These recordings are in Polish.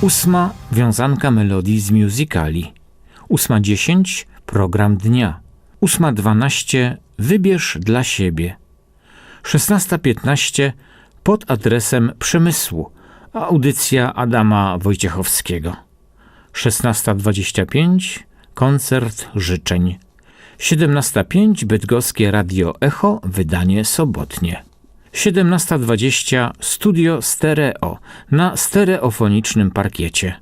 Ósma wiązanka melodii z musicali. Ósma dziesięć program dnia. Ósma dwanaście wybierz dla siebie. Szesnasta piętnaście pod adresem przemysłu. Audycja Adama Wojciechowskiego. 16.25 koncert życzeń. 17.05 Bydgoskie Radio Echo, wydanie sobotnie. 17.20 Studio Stereo na stereofonicznym parkiecie.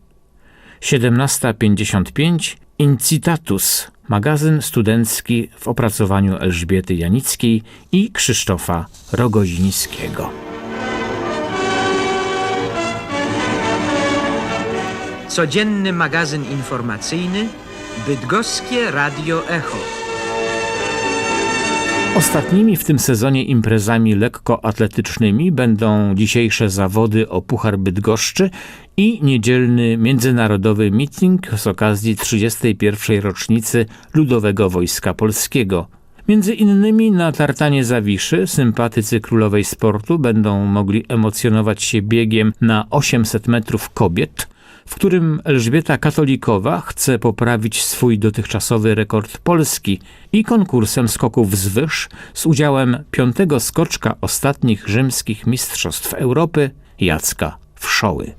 17.55 Incitatus, magazyn studencki w opracowaniu Elżbiety Janickiej i Krzysztofa Rogozińskiego. Codzienny magazyn informacyjny Bydgoskie Radio Echo. Ostatnimi w tym sezonie imprezami lekkoatletycznymi będą dzisiejsze zawody o Puchar Bydgoszczy i niedzielny międzynarodowy meeting z okazji 31. rocznicy Ludowego Wojska Polskiego. Między innymi na tartanie Zawiszy sympatycy królowej sportu będą mogli emocjonować się biegiem na 800 metrów kobiet, w którym Elżbieta Katolikowa chce poprawić swój dotychczasowy rekord Polski i konkursem skoków z z udziałem piątego skoczka ostatnich rzymskich mistrzostw Europy Jacka Wszoły.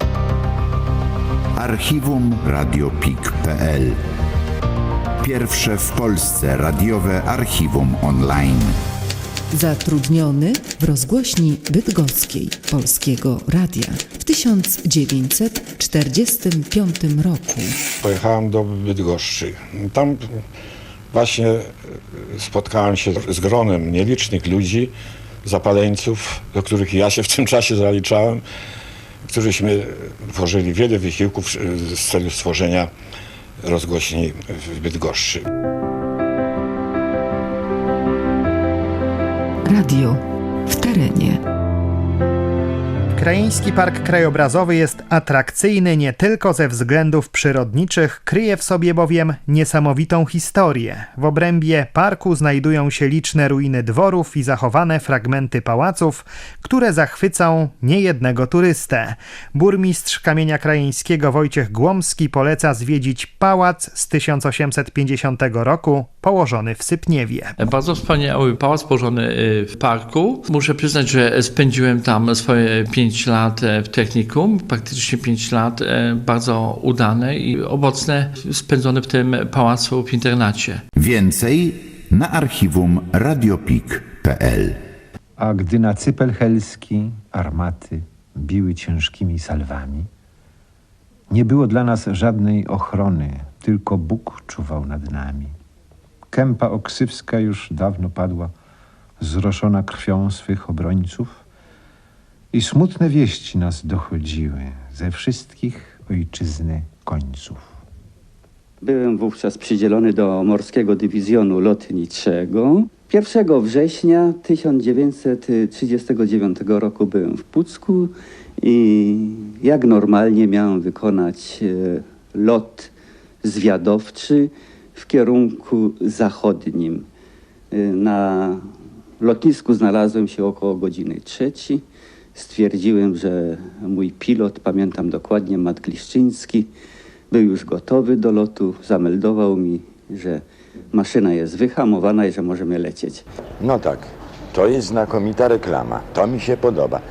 Archiwum radiopik.pl Pierwsze w Polsce radiowe archiwum online. Zatrudniony w rozgłośni bydgoskiej Polskiego Radia w 1945 roku. Pojechałem do Bydgoszczy. Tam właśnie spotkałem się z gronem nielicznych ludzi, zapaleńców, do których ja się w tym czasie zaliczałem, którzyśmy tworzyli wiele wysiłków w celu stworzenia rozgłośni w Bydgoszczy. Radio w terenie. Krajeński Park Krajobrazowy jest atrakcyjny nie tylko ze względów przyrodniczych, kryje w sobie bowiem niesamowitą historię. W obrębie parku znajdują się liczne ruiny dworów i zachowane fragmenty pałaców, które zachwycą niejednego turystę. Burmistrz Kamienia Krajeńskiego Wojciech Głomski poleca zwiedzić pałac z 1850 roku, położony w Sypniewie. Bardzo wspaniały pałac położony y, w parku. Muszę przyznać, że spędziłem tam swoje 5 lat e, w technikum, praktycznie 5 lat, e, bardzo udane i owocne spędzone w tym pałacu w internacie. Więcej na archiwum radiopik.pl A gdy na cypel helski armaty biły ciężkimi salwami, nie było dla nas żadnej ochrony, tylko Bóg czuwał nad nami. Kępa oksywska już dawno padła, zroszona krwią swych obrońców i smutne wieści nas dochodziły ze wszystkich ojczyzny końców. Byłem wówczas przydzielony do Morskiego Dywizjonu Lotniczego. 1 września 1939 roku byłem w Pucku i jak normalnie miałem wykonać e, lot zwiadowczy w kierunku zachodnim. E, Na lotnisku znalazłem się około godziny trzeciej. Stwierdziłem, że mój pilot, pamiętam dokładnie, Mat Gliszczyński, był już gotowy do lotu, zameldował mi, że maszyna jest wyhamowana i że możemy lecieć. No tak, to jest znakomita reklama. To mi się podoba.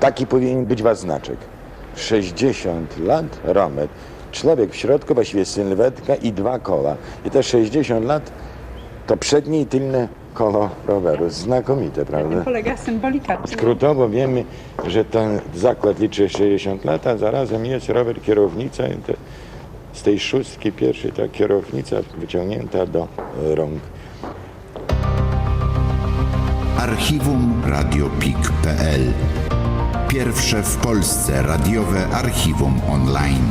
Taki powinien być wasz znaczek. 60 lat, Romet. Człowiek w środku, właściwie sylwetka i dwa koła. I te 60 lat to przednie i tylne koło roweru. Znakomite, prawda? polega symbolika. Skrótowo wiemy, że ten zakład liczy 60 lat, a zarazem jest rower kierownica i te, z tej szóstki pierwszej ta kierownica wyciągnięta do rąk. Archiwum radiopik.pl Pierwsze w Polsce radiowe archiwum online.